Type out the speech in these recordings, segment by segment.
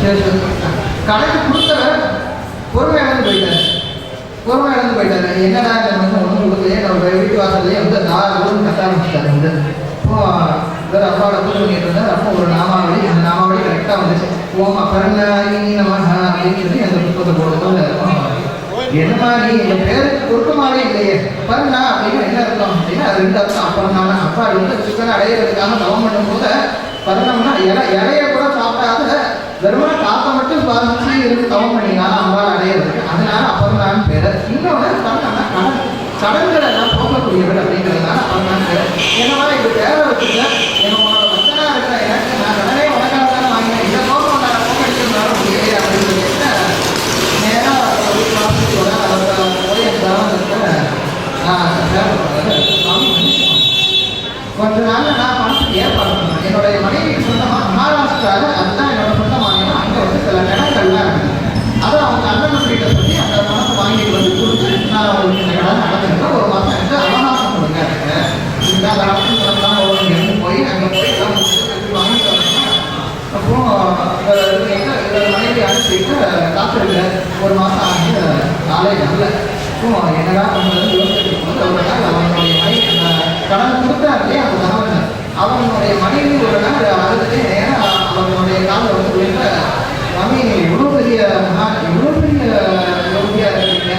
சரி சரி. கடைக்கு கொடுத்தவர் பொறுமை இழந்து போயிட்டாரு. பொறுமை இழந்து போயிட்டாரு. என்னடா இந்த மனுஷன் ஒன்றும் கொடுக்கலையே நம்ம வீட்டு வாசல்லையே வந்து தாராளம் கட்ட ஆரம்பிச்சிட்டாரு வந்து இப்போ இவர் அப்பாவோட பூஜை பண்ணிட்டு இருந்தார். அப்போ ஒரு நாமாவளி அந்த நாமாவளி கரெக்டாக வந்துச்சு. ஓம் அப்பரணாயி நம அப்படின்னு சொல்லி அந்த புத்தகத்தை போடுறது என்னமா நீ இந்த பேருக்கு பொருத்தமாவே இல்லையே. பரணா அப்படின்னு என்ன அர்த்தம் அப்படின்னா அது ரெண்டு அர்த்தம். அப்பறனான அப்பா ரெண்டு சிக்கனை அடையிறதுக்காக தவம் பண்ணும்போது பரணம்னா இலை இலைய கூட சாப்பிடாத வெறுமன காப்பை மட்டும் பாதிச்சு இருந்து தவம் பண்ணினாலும் அம்பாள் அடையிறது அதனால அப்புறம் தான் பேர் இன்னொன்று பரணம்னா சடங்குகளை எல்லாம் போகக்கூடியவர் அப்படிங்கிறதுனால தான் பேர் என்னவா இது பேரை வச்சுக்க என்ன உன்னோட பக்தனா இருக்கிற எனக்கு நான் கடனே உனக்காக தானே வாங்கினேன் இந்த போக நான் போக அடிக்கிறதுனால முடியலையே அப்படின்னு சொல்லிட்டு நேரா ஒரு மாசத்தோட அவரோட கோயில் கிராமத்துல நான் சேவை பண்றது சுவாமி மன்னிச்சுக்கோங்க. கொஞ்ச நாள்ல நான் பணத்துக்கு ஏற்பாடு பண்ணேன் என்னுடைய மனைவி சொந்தமா மகாராஷ்டிரால அதுதான் என்னோட சொந்த மாநிலம் அங்க வந்து சில நிலங்கள்லாம் இருக்கு அதை அவங்க அண்ணன் கிட்ட சொல்லி அந்த பணத்தை வாங்கிட்டு வந்து கொடுத்து நான் உங்களுக்கு இந்த கடன் நடந்துருக்கேன் ஒரு மாசம் எனக்கு அவகாசம் கொடுங்க எனக்கு இந்த காலத்துல ஒரு இருந்து போய் அங்க போய் எல்லாம் முடிச்சுட்டு திருப்பி வாங்கிட்டு வரணும் அப்போ அஹ், மனைவி அனுப்பிட்டு காத்திருக்க ஒரு மாதம் ஆகி நாளே நல்ல இப்போ என்னடா பண்ணுறது யோசிச்சுட்டு இருக்கும்போது ஒரு நாள் அவனுடைய மனைவி அந்த கடன் கொடுத்தாருலே அந்த கணவன் அவனுடைய மனைவி ஒரு நாள் அழுதுட்டு நேராக அவனுடைய காலில் வந்து விழுந்த மாமி இவ்வளோ பெரிய மகா- இவ்வளோ பெரிய யோகியா இருக்கீங்க.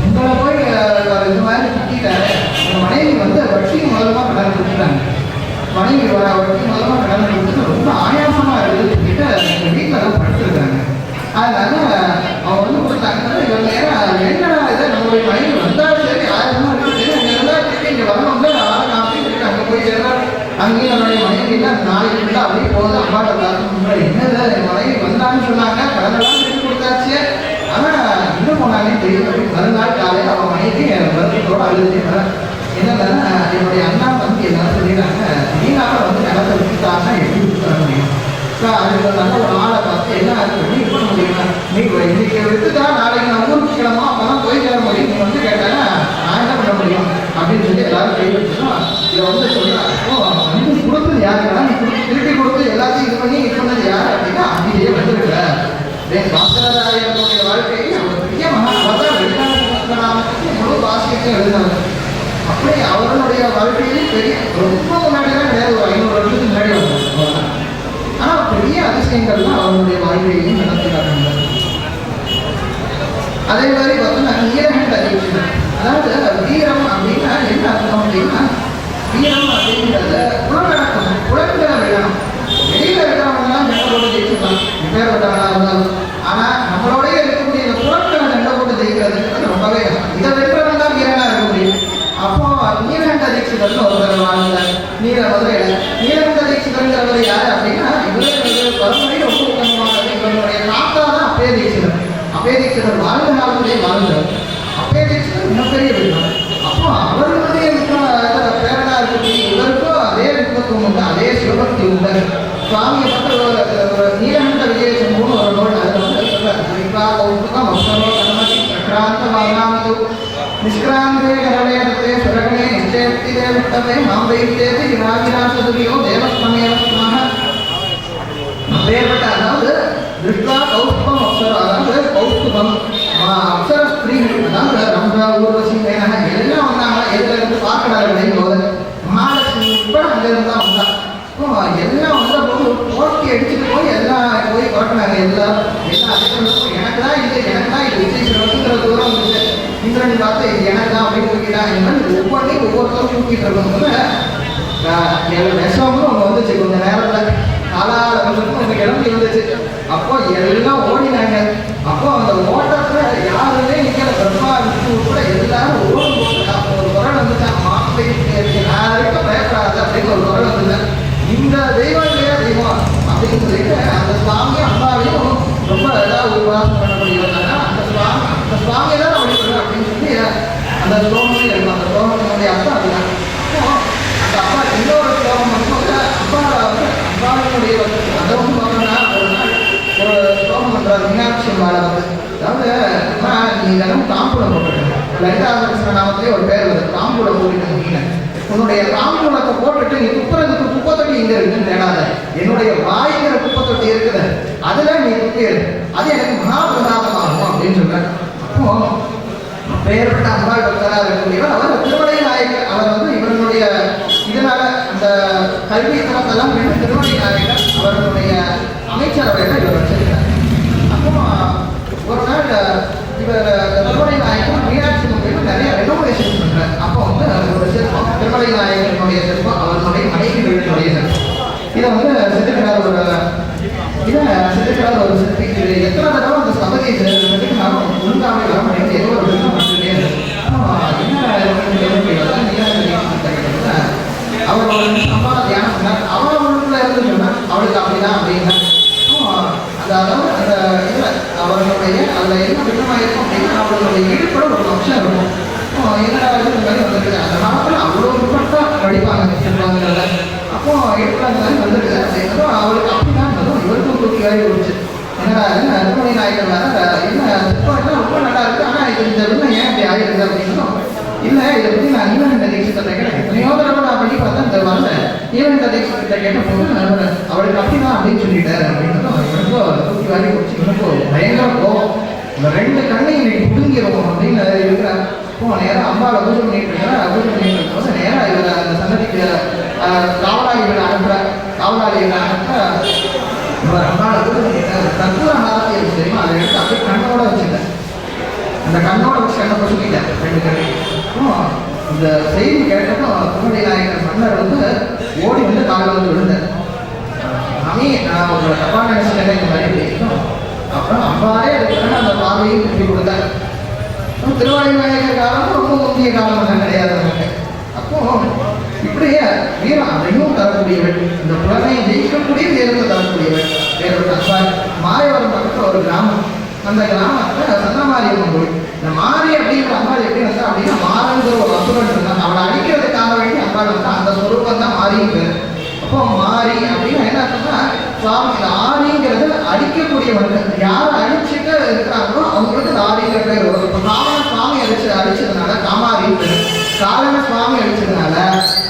உங்களை போய் அஹ், இது மாதிரி திட்டாரு உங்க மனைவி வந்து வட்டி மூலமாக கடன் கொடுத்துட்டாங்க. மனைவி வட்டி மூலமாக கடன் கொடுத்துட்டு ரொம்ப ஆயாசமாக இருக்குது. அதனால அவன் வந்து கொடுத்தாங்க இவங்க நேரம். என்னடா இது? நம்மளுடைய வந்தா சரி ஆயிரமா இருக்கு சரி இருந்தா சரி இங்க வரணும்ல ஆளை காமிச்சு சொல்லிட்டு அங்க போய் அங்கேயும் மனைவி இல்லை நாளைக்கு அப்படியே போகுது. அம்மாட்ட பார்த்து என்னது? என் மனைவி வந்தான்னு சொன்னாங்க. கடனெல்லாம் திருப்பி கொடுத்தாச்சு. ஆனால் இன்னும் போனாங்கன்னு தெரியல. அப்படி மறுநாள் காலையில் அவன் மனைவி வருத்தத்தோட அழுதுட்டு என்னன்னா என்னுடைய அண்ணா தம்பி எல்லாரும் சொல்லிடுறாங்க. நீனால வந்து நிலத்தை விட்டுட்டாங்க எப்படி தர முடியும்? ஸோ அதுக்கு நல்ல ஒரு ஆளை பார்த்து என்ன அது பண்ணி இது பண்ண முடியுமா நீ இதை விட்டுட்டா நாளைக்கு நான் ஊருக்கு கிளம்பா அப்போ தான் போய் சேர முடியும். நீ வந்து கேட்டாங்க நான் என்ன பண்ண முடியும்? அப்படின்னு சொல்லி எல்லாரும் கை இதை வந்து சொல்றாங்க ஓ நீ கொடுத்தது யாருக்கா நீ திருப்பி கொடுத்து எல்லாத்தையும் இது பண்ணி இது பண்ணது யார் அப்படின்னா அப்படியே வந்துருக்க பாஸ்கராயனுடைய வாழ்க்கையை ஒரு பெரிய மகா அவர்தான் முழு வாசியத்தையும் எழுதினாங்க. அப்படி அவர்களுடைய வாழ்க்கையிலும் பெரிய ரொம்ப முன்னாடிலாம் கிடையாது ஒரு ஐநூறு வருஷத்துக்கு முன்னாடி வந்தாங்க ஆனால் பெரிய அதிசயங்கள்லாம் அவருடைய வாழ்க்கையிலையும் அதே மாதிரி பார்த்தோம்னா நீலகண்ட தீட்சிதர் அதாவது வீரம் அப்படின்னா என்ன அர்த்தம் அப்படின்னா வீரம் அப்படிங்கிறத புலநடக்கம் குழந்தை விடணும் வெளியில இருக்கிறவங்கலாம் சண்டை போட்டு ஜெயிச்சுக்கலாம் பேர் விட்டவனா இருந்தாலும். ஆனா நம்மளோடய இருக்கக்கூடிய இந்த குழந்தை சண்டை போட்டு ஜெயிக்கிறதுங்கிறது ரொம்பவே இதை வெற்றவன் தான் வீரனா இருக்க முடியும். அப்போ நீலகண்ட தீட்சிதர்னு ஒருத்தர் வாழ்ந்தார் நீல மதுரையில. நீலகண்ட தீட்சிதர்ங்கிறவர் யார் அப்படின்னா இவரு வறுமை ரொம்ப உத்தமமானது இவருடைய தாத்தா தான் அப்பே தீட்சிதர் அப்பே தீட்சிதர் வாழ்ந்த காலத்திலே வாழ்ந்தார் அப்பே தீட்சிதர் மிகப்பெரிய வித்வான் அப்போ அவர்களுடைய வித்வா- பேரனா இருக்கக்கூடிய இவருக்கும் அதே வித்வத்துவம் உண்டு அதே சிவபக்தி உண்டு சுவாமியை பற்றி ஒரு ஒரு நீலகண்ட விஜய சம்பவம்னு ஒரு நோட் அதில் வந்து சொல்றாரு. குறிப்பா கௌதுகம் அப்சரோ கர்மதி பிரக்ராந்த வாங்காமது நிஷ்கிராந்தே கரணே தத்தே சுரகணே நிச்சயத்தி தேவத்தமே மாம் வைத்தேதி விராஜிராசதுரியோ தேவஸ்மனேவ ஸ்மஹ அதாவது திருஷ்டா கௌஸ்துபம் அப்சரம் அதாவது கௌஸ்துபம் அப்சர ஸ்திரீ அதாவது ரம்ப ஊர்வசி மேனக எல்லாம் வந்தாங்க எதுல இருந்து பார்க்கடலை போது மகாலட்சுமி உட்பட அங்க இருந்து தான் வந்தா அப்போ எல்லாம் வந்த போது போட்டி அடிச்சுட்டு போய் எல்லாம் போய் பார்க்கறாங்க எல்லாம் எல்லாம் அதிகம் எனக்கு தான் இது எனக்கு தான் இது விஜய் தூரம் வந்து இந்திரன் பார்த்து இது எனக்கு தான் அப்படின்னு தூக்கிட்டாங்க ஒவ்வொன்றையும் ஒவ்வொருத்தரும் தூக்கிட்டு இருக்கும்போது விஷமும் அவங்க வந்து கொஞ்ச நேரத்தில் காலால வந்துட்டு ஒன்று கிளம்பி வந்துச்சு அப்போ எல்லாம் ஓடினாங்க அப்போ அந்த ஓட்டத்தில் யாருமே நிற்கிற பிரம்மா விஷ்ணு உட்பட எல்லாரும் ஓடும் போது அப்போ ஒரு குரல் வந்துச்சான் மாப்பிள்ளை நான் இருக்க பயப்படாது அப்படின்னு ஒரு குரல் வந்துச்சு இந்த தெய்வம் இல்லையா தெய்வம் அப்படின்னு சொல்லிட்டு அந்த சுவாமி அம்மாவையும் ரொம்ப ஏதாவது உருவாசம் பண்ண முடியும்னா அந்த சுவாமி அந்த சுவாமியை தான் நான் வழிபடுறேன் அப்படின்னு சொல்லி அந்த ஸ்லோகமே இருக்கும் அந்த ஸ்லோகத்தினுடைய அர்த்தம் அதுதான் அப்போ அந்த அப்பா இன்னொரு ஸ்லோகம் வந்து அப்பா வந்து அப்பாவினுடைய வந்து அதை வந்து பார்த்தோம்னா ஒரு நாள் ஒரு ஸ்லோகம் மீனாட்சி அம்மாவை வந்து. அதாவது நீ தினம் தாம்பூலம் போட்டுருக்க லலிதா கிருஷ்ண நாமத்திலே ஒரு பேர் வருது தாம்பூலம் போட்டுட்டு மீனை. உன்னுடைய தாம்பூலத்தை போட்டுட்டு நீ துப்புறதுக்கு குப்பை தொட்டி இருக்குன்னு தேடாத என்னுடைய வாய்ங்கிற குப்பை இருக்குது. அதில் நீ துப்பிடு அது எனக்கு மகாபிரசாதமாகும் அப்படின்னு சொல்றேன் அப்போ பெயர்பட்ட அம்பாள் பக்தராக இருக்கக்கூடியவர் அவர் திருமலை நாயக்கர் அவர் வந்து இவர்களுடைய இதனால அந்த கல்வி தரத்தெல்லாம் விட்டு நாயகர் நாயக்கர் அவர்களுடைய அமைச்சரவையில் இவர் வச்சிருக்கார் அப்போ ஒரு நாள் இவர் திருமலை நாயக்கர் மீனாட்சி கோயில் நிறைய ரெனோவேஷன் பண்றார் அப்போ வந்து ஒரு சிற்பம் திருமலை நாயக்கனுடைய சிற்பம் அவர்களுடைய மனைவி வீட்டுடைய சிற்பம் இதை வந்து செதுக்கிறார் ஒரு இதை செதுக்கிறார் ஒரு சிற்பி எத்தனை தடவை அந்த சபதியை செதுக்கினாலும் ஒழுங்காக வர முடியாது ஏதோ ஒரு விஷயம் பண்ணிட்டே என்ன அவர் அம்மா தியானம் பண்ணார். அவள் அவளுக்குள்ள இருந்து சொன்னா அவளுக்கு அப்படிதான் அப்படின்னா. அந்த அதாவது அந்த அவர்களுடைய என்ன விதமாக இருக்கும் அப்படின்னா அவர்களுடைய ஈடுபட ஒரு அம்சம் இருக்கும். என்னடா இந்த மாதிரி வந்துருக்கு அந்த காலத்துல அவ்வளோ விருப்பத்தா படிப்பாங்க சொல்லுவாங்கல்ல அப்போ எடுக்கலாம் அந்த மாதிரி வந்துருக்கு அப்படின்னதோ அவளுக்கு அப்படிதான் வரும் இவருக்கும் தூக்கி போச்சு என்னடா அருமணி நாயக்கர் வேற என்ன சிற்பம் ரொம்ப நல்லா இருக்கு. ஆனால் இது இந்த விண்ணம் ஏன் இப்படி ஆயிருக்கு அப்படின்னு இதை நான் ஈவன் தீட்சித்தை கேட்டேன். எத்தனையோ தடவை நான் பண்ணி பார்த்தேன் இந்த வரல. ஈவன் தீட்சித்தை கேட்ட அப்படின்னு சொல்லிட்டாரு அப்படின்னு ரொம்ப தூக்கி வாரி போச்சு ரொம்ப பயங்கர கோவம் இந்த ரெண்டு கண்ணையும் இன்னைக்கு புடுங்கிடும் அப்படின்னு இருக்கிறேன் நேரம் அம்பாவை பூஜை பண்ணிட்டு இருக்கிறேன் பூஜை பண்ணிட்டு இருக்கும்போது நேரம் இவர் அந்த சன்னதிக்கு ஆஹ், இவனை அனுப்புற காவலாளி இவனை அனுப்புற இவர் அம்பாவை பூஜை பண்ணிட்டு கற்பூர இருக்கு தெரியுமா? அதை எடுத்து அப்படியே கண்ணோட வச்சுட்டேன் அந்த கண்ணோட வச்சு கண்ணை சொல்லிட்டேன் ரெண்டு கண்ணை. இந்த செய்தி கேட்டதும் குமரி நாயகர் மன்னர் வந்து ஓடி வந்து காலில் வந்து விழுந்தார். சாமி நான் ஒரு தப்பா நினைச்சிட்டேன் இந்த மாதிரி பேசணும் அப்புறம் அம்பாரே அதுக்கான அந்த பார்வையும் திருப்பி கொடுத்தேன் திருவாயுநாயகர் காலம் ரொம்ப முந்தைய காலம் கிடையாது நமக்கு அப்போ இப்படியே வீரம் அதையும் தரக்கூடியவள் இந்த புலனையை ஜெயிக்கக்கூடிய வீரத்தை தரக்கூடியவள் வேறொரு அம்பாள் மாயவரம் பக்கத்தில் ஒரு கிராமம். அந்த கிராமத்துல சந்தமாரியம்மன் கோயில் இந்த மாறி அப்படிங்கிற அம்பாள் எப்படி வந்தா அப்படின்னா மாறங்கிற ஒரு அசுரன் இருந்தான். அவளை அடிக்கிறதுக்காக வேண்டி அம்பாள் வந்தா அந்த சொரூபம் தான் மாரியும் பேர். அப்போ மாறி அப்படின்னு என்ன அர்த்தம்னா சுவாமி இந்த ஆரிங்கிறது அடிக்கக்கூடியவர்கள். யாரை அடிச்சுட்டு இருக்கிறாங்களோ அவங்களுக்கு இந்த ஆரிங்கிற பேர் வரும் இப்போ காமன சுவாமி அடிச்சு அடிச்சதுனால காமாரி பேர். காலன சுவாமி அடிச்சதுனால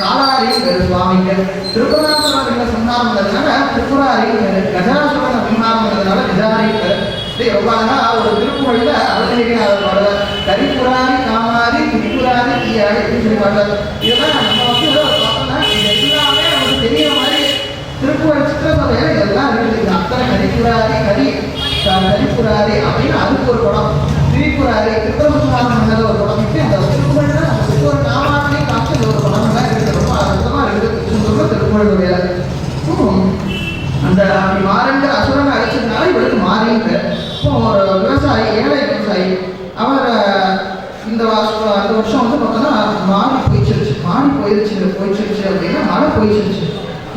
காலாரி பெரு சுவாமிங்க திருப்பராசுரன் என்ன பண்ணதுனால திரிபுராரி பெரு. கஜாசுரன் சம்ஹாரம் பண்ணதுனால பெரு. இப்படி ரொம்ப அழகா ஒரு திருப்புகழ்ல அவதரிக்கிறார் பாடுவார். கரிபுராரி காமாரி திரிபுராரி தீயாரி அப்படின்னு சொல்லி பாடுவார். இதெல்லாம் நம்ம வந்து பார்த்தோம்னா இது எல்லாமே நமக்கு தெரிய மாதிரி திருப்புகழ் சித்திரசபையில இதெல்லாம் இருக்குது. அத்தனை கரிபுராரி கரி க- கரிபுராரி அப்படின்னு அதுக்கு ஒரு படம் திரிபுராரி திருப்பரசுராமன் பண்ணது ஒரு படம் இப்படி அந்த திருப்புகழ்ல நமக்கு ஒரு காமாட்சியும் காட்சி இந்த ஒரு படம் எல்லாம் இருக்குது ரொம்ப அற்புதமா இருக்குது திருப்புகழ் திருப்புகழுடைய ஹம். அந்த அப்படி மாறன்ற அசுரனை அழிச்சதுனால இவருக்கு மாறின்னு இப்போ ஒரு விவசாயி ஏழை விவசாயி அவர் அஹ், இந்த வாச- அந்த வருஷம் வந்து பார்த்தோன்னா மாறி போயிச்சிருச்சு மாறி போயிருச்சு போயிச்சிருச்சு அப்படின்னா மழை போயிச்சிருச்சு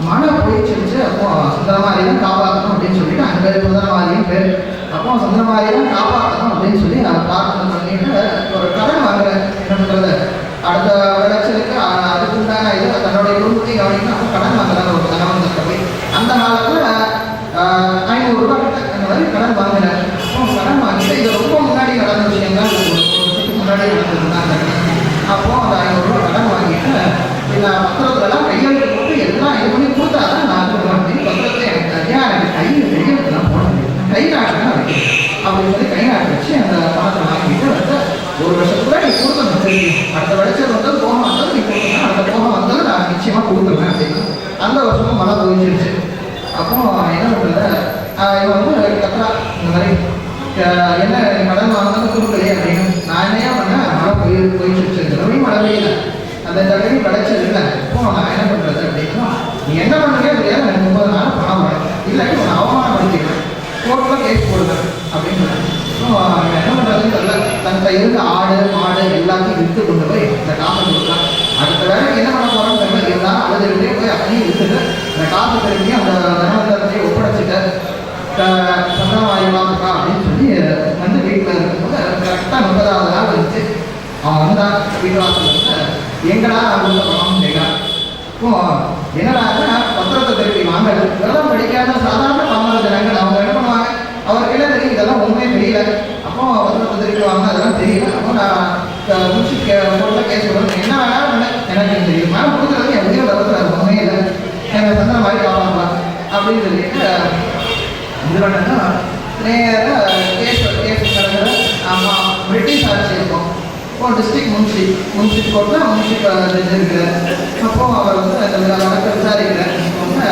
மழை போயிச்சிருச்சு அப்போ சுந்தரமாரி தான் காப்பாற்றணும் அப்படின்னு சொல்லிட்டு அங்கே பேர் சுந்தரமாரியும் பேர் அப்போ சுந்தரமாரி தான் காப்பாற்றணும் அப்படின்னு சொல்லி அவர் பிரார்த்தனை பண்ணிட்டு ஒரு கடன் வாங்குறேன் என்ன பண்ணுறது அடுத்த விளைச்சலுக்கு அ- அதுக்கு உண்டான இது தன்னுடைய குடும்பத்தையும் கவனிக்கணும். அப்போ கடன் வாங்குறாங்க ஒரு கணவன் போய் அந்த காலத்தில் ஐநூறுரூவா கிட்ட அந்த மாதிரி கடன் வாங்கினேன் கடன் வாங்கிட்டு இது ரொம்ப முன்னாடி நடந்த விஷயம் தான் ஒரு வருஷத்துக்கு முன்னாடி நடந்தது தான் அந்த கடன். அப்போ அந்த ஐநூறுரூவா கடன் வாங்கிட்டு இந்த பத்திரத்துலலாம் கையெழுத்து போட்டு எல்லாம் இது பண்ணி கொடுத்தா தான் நான் கொடுப்பேன் அப்படின்னு பத்திரத்தை எனக்கு ஐயா எனக்கு கை கையெழுத்துலாம் போட கை நாட்டு வைக்கணும் அப்படின்னு சொல்லி கை நாட்டு வச்சு அந்த பணத்தை வாங்கிட்டு வந்து ஒரு வருஷத்துக்குள்ள நீ கொடுத்தணும் திருப்பி அடுத்த விளைச்சல் வந்து போகம் அந்த போகம் வந்து நான் நிச்சயமாக கொடுத்துருவேன் அப்படின்னு அந்த வருஷமும் மழை போயிடுச்சு அப்போ என்ன பண்ணுறது இவன் வந்து கத்துறா இந்த மாதிரி என்ன நீ கடன் வாங்கினது கொடுக்கலையே அப்படின்னு நான் என்னையா பண்ணேன் மழை போய் போயிடுச்சு இந்த தடவை மழை பெய்யல அந்த தடவை விளைச்சல் இல்லை இப்போ நான் என்ன பண்ணுறது அப்படின்னா நீ என்ன பண்ணுறே தெரியாது எனக்கு முப்பது நாள் பணம் வரேன் இல்லாட்டி உன்னை அவமானப்படுத்திக்கிறேன் கோர்ட்டில் கேஸ் போடுவேன் அப்படின்னு என்ன பண்ணுறதுன்னு தெரியல. தன் இருந்த ஆடு மாடு எல்லாத்தையும் விற்று கொண்டு போய் இந்த காசை கொடுத்தான் வேலைக்கு என்ன பண்ண போகிறோம்னு தெரியல. இருந்தாலும் அழுதுகிட்டே போய் அப்படியே விற்றுட்டு அந்த காசை திரும்பி அந்த தர்மத்தை ஒப்படைச்சிட்டு சந்திரமாயமாக்கா அப்படின்னு சொல்லி வந்து வீட்டில் இருக்கும்போது கரெக்டாக முப்பதாவது நாள் வந்துச்சு. அவன் வந்தான் வீட்டு வாசல் வந்து எங்கடா அப்படின்னு பணம்னு கேட்குறான். இப்போ என்னடா பத்திரத்தை திருப்பி வாங்கல இதெல்லாம் படிக்காத சாதாரண பாமர ஜனங்கள். அவங்க என்ன பண்ணுவாங்க? அவருக்கு என்ன தெரியும்? இதெல்லாம் ஒண்ணுமே தெரியல. அப்போ பத்திரத்தை திருப்பி வாங்க. அதெல்லாம் தெரியல. அப்போ நான் முடிச்சு கே போட்ட கேஸ் எனக்கு சொல்லுவேன் என்ன வேணாலும் பண்ணு. எனக்கு தெரியும் இல்லை. எனக்கு தந்த மாதிரி காப்பாற்றலாம் அப்படின்னு சொல்லிட்டு இது பண்ணா நேராக கேஸ் கேஸ் நடக்கிற ஆமாம் பிரிட்டிஷ் ஆட்சி இருக்கும் இப்போ டிஸ்ட்ரிக்ட் முன்சி முன்சி கோர்ட்டில் முன்சி ஜட்ஜ் இருக்கிறார். அப்போ அவர் வந்து அந்த வழக்கை விசாரிக்கிறார். அவங்க,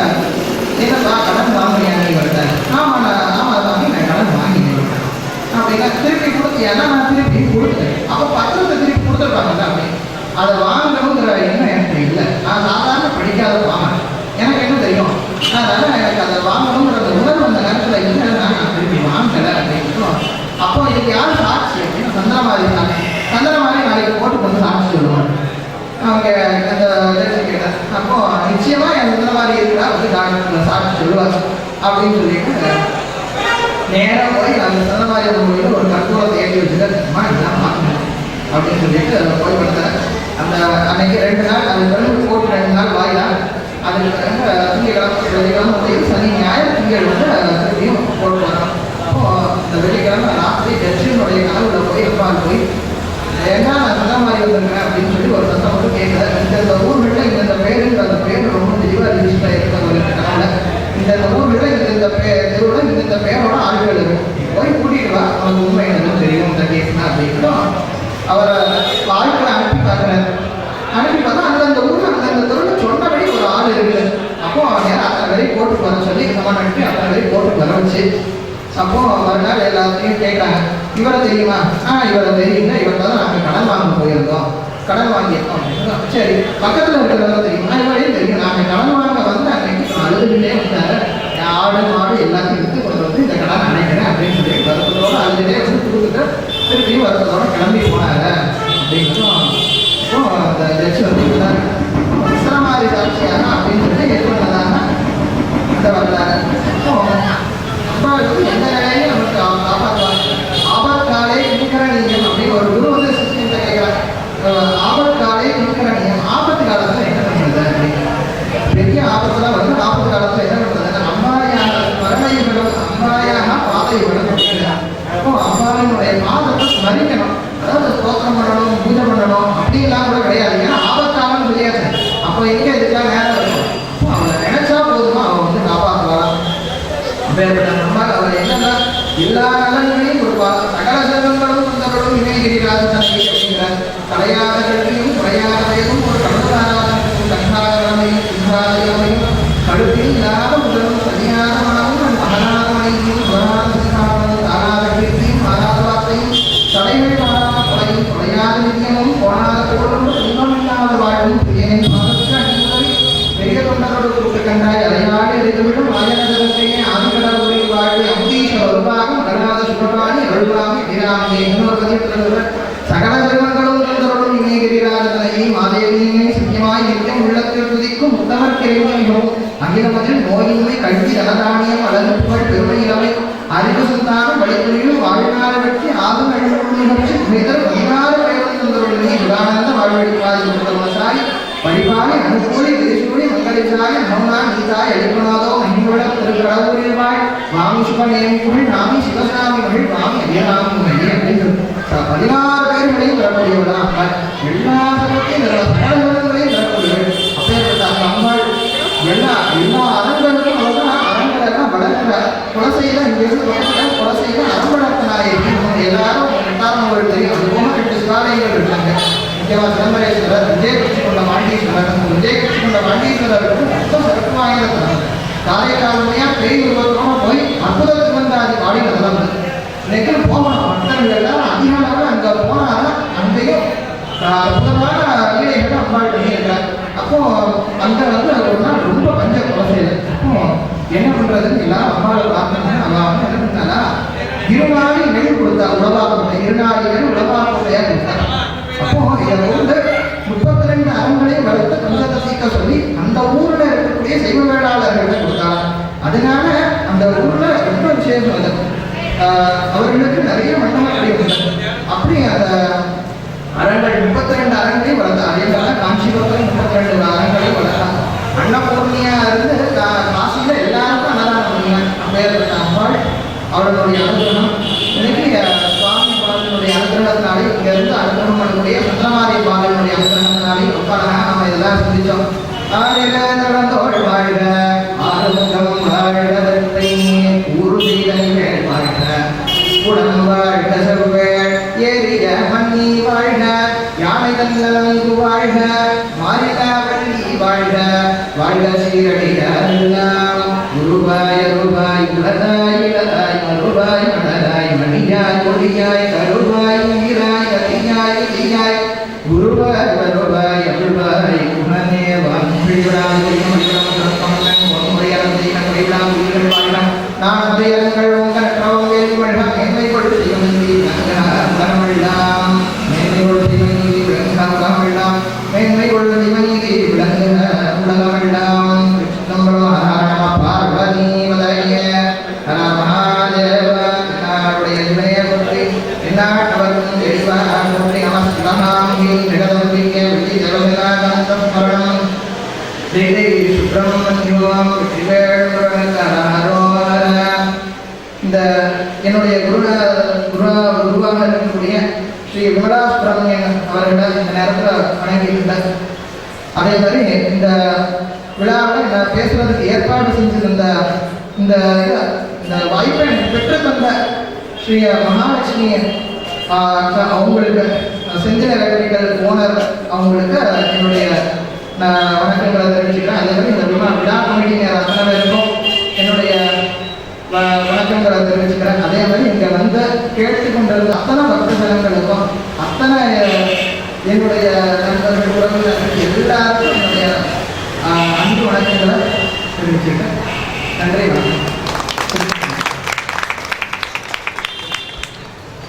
என்னப்பா கடன் வாங்கினேன் நீ ஆமாம் நான் ஆமாம் தம்பி நான் கடன் வாங்கினேன். அப்படின்னா திருப்பி கொடுத்து ஏன்னா நான் திருப்பி கொடுத்தேன் அப்போ பத்திரத்தை திருப்பி கொடுத்துருப்பாங்க அப்படி. அதை வாங்கணுங்கிற எண்ணம் எனக்கு இல்லை. நான் சாதாரண படிக்காத வாங்கினேன் எனக்கு என்ன தெரியும்? அதனால எனக்கு அதை வாங்கணுங்கிற உணர்வு அந்த நேரத்தில் இல்லை நான் திருப்பி வாங்கலை அப்படின்னு அப்போ இதுக்கு யார் சாட்சி அப்படின்னு சந்திரமாரி சாட்சி சந்திரமாரி நாளைக்கு போட்டு கொண்டு சாட்சி சொல்லுவாங்க. அவங்க அந்த கேட்டேன் அப்போ நிச்சயமா என் சந்திரமாரி இருக்கிறா வந்து டாக்டர் சாட்சி சொல்லுவாங்க அப்படின்னு சொல்லிட்டு நேராக போய் அந்த சந்தமாரி கோயில் ஒரு கற்பூரத்தை ஏற்றி வச்சுட்டு அம்மா இதெல்லாம் பார்க்கணும். அப்படின்னு சொல்லிட்டு போய் படுத்தேன் அந்த அன்னைக்கு ரெண்டு நாள் அது பிறகு போட்டு ரெண்டு நாள் வாயிலாம் அதுக்கு பிறகு திங்கக்கிழமை வெள்ளிக்கிழமை வந்து சனி ஞாயிறு திங்கள் வந்து திருப்பியும் போட்டு வரோம் அப்போ இந்த வெள்ளிக்கிழமை ராத்திரி ஜட்ஜினுடைய கனவுல போய் அப்பா போய் ஏன்னா நான் சந்தமாரி வந்திருக்கேன் அப்படின்னு சொல்லி ஒரு சத்தம் மட்டும் கேட்கல இந்த இந்த ஊர்களில் இந்த இந்த பேருங்கிற அந்த பேர் ரொம்ப தெளிவாக ரிஜிஸ்டர் இருக்கிற கனவுல இந்த இந்த ஊர்ல இந்த இந்த பே தெருவில் இந்த இந்த பேரோட ஆட்கள் இருக்கும் போய் கூட்டிட்டு வா அவனுக்கு உண்மை என்னன்னு தெரியும் இந்த கேஸ் அப்படின்னு அவரை ஆட்களை அனுப்பி பார்க்குறாரு அனுப்பி பார்த்தா அந்த அந்த ஊர்ல அந்த அந்த தெருவில் சொன்னபடி ஒரு ஆள் இருக்குது அப்போ அவன் நேரம் அத்தனை பேரையும் கோர்ட்டுக்கு வர சொல்லி சமான் அனுப்பி அத்தனை பேரையும் அப்போ மறுநாள் எல்லாத்தையும் கேட்குறாங்க இவரை தெரியுமா? ஆ இவரை தெரியுங்க. இவர்கிட்ட தான் நாங்கள் கடன் வாங்க போயிருந்தோம். கடன் வாங்கியிருக்கோம் சரி. பக்கத்தில் இருக்கிறவங்க தெரியுமா? இவரையும் தெரியும். நாங்கள் கடன் வாங்க வந்து அன்னைக்கு அழுதுகிட்டே இருந்தாரு. ஆடு மாடு எல்லாத்தையும் விற்று கொண்டு வந்து இந்த கடன் அணைக்கிறேன் அப்படின்னு சொல்லி வருத்தத்தோட அழுதுகிட்டே வந்து கொடுத்துட்டு திருப்பியும் வருத்தத்தோட கிளம்பி போனாங்க அப்படிங்கிறதும் அந்த ஜட்ஜி வந்து சொன்னார் சாட்சியாக அப்படின்னு சொல்லி ஏற்படுறதாக இந்த வரலாறு. அப்போ அப்பா வந்து எந்த நிலையிலும் நமக்கு கா- காப்பாற்றுவாங்க அப்படின்னு ஒரு குரு வந்து சிஸ்டத்தை கேட்குறாங்க ஆபத்காலே நிகரணியம் ஆபத்து காலத்தில் என்ன பண்ணுறது அப்படின்னு பெரிய ஆபத்துலாம் வந்து ஆபத்து காலத்தில் என்ன பண்ணுறது அம்பாயாக மரணைகளும் அம்பாயாக பாதைகளும் அப்படிங்கிறார் அப்போ அம்பாவினுடைய பாதத்தை ஸ்மரிக்கணும் அதாவது ஸ்தோத்திரம் பண்ணணும் பூஜை பண்ணணும் அப்படிலாம் கூட கிடையாது ஏன்னா ஆபத்தாலும் சொல்லியாச்சு அப்போ எங்கே இதுக்கெல்லாம் நேரம் இருக்கும் அப்போ அவனை நினைச்சா போதுமா அவன் வந்து காப்பாற்றுவான் அப்பேற்பட்ட நம்மால் அவர் என்னன்னா எல்லா நலன்களையும் கொடுப்பார் சகல செல்வங்களும் வந்தவர்களும் இணைகிறார் தன்னை அப்படிங்கிறார் கலையாத ஒரு கடற்காராதனையும் கண்டாகரமையும் சிந்தாதையமையும் கடுப்பில் இல்லாத உடலும் தனியாத மனமும் மகனாத மனைவியும் வராத சிகாமனும் தாராத மாறாத கொலையும் கொலையாத நிதியமும் போனாத புகழும் துன்பமில்லாத பெரிய தொண்டரோடு கூட்டு கண்டாய் அலையாடி அறிந்துவிடும் ஆயனதத்தையே அம்பீஷ சுபவாணி இன்னொரு பதிவு சகல இணைகிறாரதனையை சத்தியமாய் நிற்கும் உள்ளத்தில் துதிக்கும் உத்தமர் கிரைவனிகளும் அகிலமதில் நோயின்மை கல்வி தனதானியம் அழகு புகழ் பெருமை இளமை அறிவு சுத்தான வழித்துறையில் வாழ்நாள் வெற்றி ஆகும் அழிவு நிகழ்ச்சி மிதர் பதினாறு வழிபாடு அனுகூலி மகிழ்வட திருக்கடவுரில் வாழ். வாமி நாமி சிவசாமி மகிழ் வாமி பதினாறு சகலங்களையும் தரக்கூடியவளா அம்பாள் எல்லா சகத்தையும் தர சகலங்களையும் தரக்கூடியவள் அப்பேற்பட்ட அந்த அம்மாள் எல்லா எல்லா அரங்களுக்கும் அவர்தான் அரங்களை வளர்க்கிறார் வளர்க்கிற குலசையில இங்கிருந்து பக்கத்துல குலசையில அரம்பளத்த நம்ம எல்லாரும் காரணம் ஒரு தெரியும் அது போக ரெண்டு சிவாலயங்கள் இருக்காங்க. முக்கியமாக சிதம்பரேஸ்வரர் விஜயகிருஷ்ண கொண்ட பாண்டீஸ்வரர் அந்த விஜயகிருஷ்ண கொண்ட பாண்டீஸ்வரருக்கு மொத்தம் சிறப்பு வாய்ந்த காரைக்காலமையா பெரிய உருவத்தோட போய் அற்புதத்துக்கு வந்த அது பாடினதெல்லாம் வந்து இன்னைக்கு போகணும். மக்கள் எல்லாரும் அதிக அளவில் அங்கே போனால் அங்கேயும் ஆஹ், அற்புதமான லீலைகளை அம்பாள் பண்ணியிருக்காங்க அப்போ அங்கே வந்து ஒரு நாள் ரொம்ப பஞ்ச குலசையில் அப்போ என்ன பண்ணுறதுன்னு எல்லாரும் அம்பாவை பார்த்தாங்க அவன் வந்து என்ன பண்ணாரா இருநாளி நெல் கொடுத்தா உலவாக்கத்தை இருநாளி நெல் உலவாக்கத்தையா கொடுத்தா. அப்போ இதை வந்து முப்பத்தி ரெண்டு அரண்களையும் வளர்த்து பஞ்சத்தை சீக்க சொல்லி அந்த ஊரில் இருக்கக்கூடிய சைவ வேளாளர்களிடம் கொடுத்தாங்க அதனால அந்த ஊரில் ரொம்ப விசேஷம் அது. அவர்களுக்கு நிறைய மண்டபங்கள் இருந்தது அப்படி அந்த அரண்கள் முப்பத்தி ரெண்டு அரண்களையும் வளர்த்தாங்க. அதே மாதிரி காஞ்சிபுரத்தில் முப்பத்தி ரெண்டு அரண்களையும் வளர்த்தாங்க. அன்னபூர்ணியா இருந்து குருவாய் அருவாய் உலகாய் இளதாய் மறுவாய் மணலாய் மணியாய் ஒளியாய் கருவாய் உயிராய் கதியாய் விதியாய் குருவாய் வருவாய் அருள்வாய் குணனே வாங்கிவிடாம் நான் அதையங்கள் இருக்கக்கூடிய ஸ்ரீ விமலா சுப்பிரமணியன் அவர்களை இந்த நேரத்தில் வணங்கியிருந்தார். அதே மாதிரி இந்த விழாவில் நான் பேசுறதுக்கு ஏற்பாடு செஞ்சிருந்த இந்த இந்த வாய்ப்பை எனக்கு பெற்று தந்த ஸ்ரீ மகாலட்சுமி அவங்களுக்கு செந்தில் எலக்ட்ரிக்கல் ஓனர் அவங்களுக்கு என்னுடைய நான் வணக்கங்களை தெரிவிச்சுக்கிறேன். அதே மாதிரி இந்த விழா விழா கமிட்டிங்க அத்தனை பேருக்கும் என்னுடைய வணக்கங்களை தெரிவிச்சுக்கிறேன் அதே மாதிரி இங்கே வந்து கேட்டுக்கொண்டிருந்த அத்தனை பக்த ஜனங்களுக்கும் அத்தனை என்னுடைய நண்பர்கள் உறவினர்கள் எல்லாருக்கும் என்னுடைய அன்பு வணக்கங்களை தெரிவிச்சுக்கிறேன். நன்றி வணக்கம்.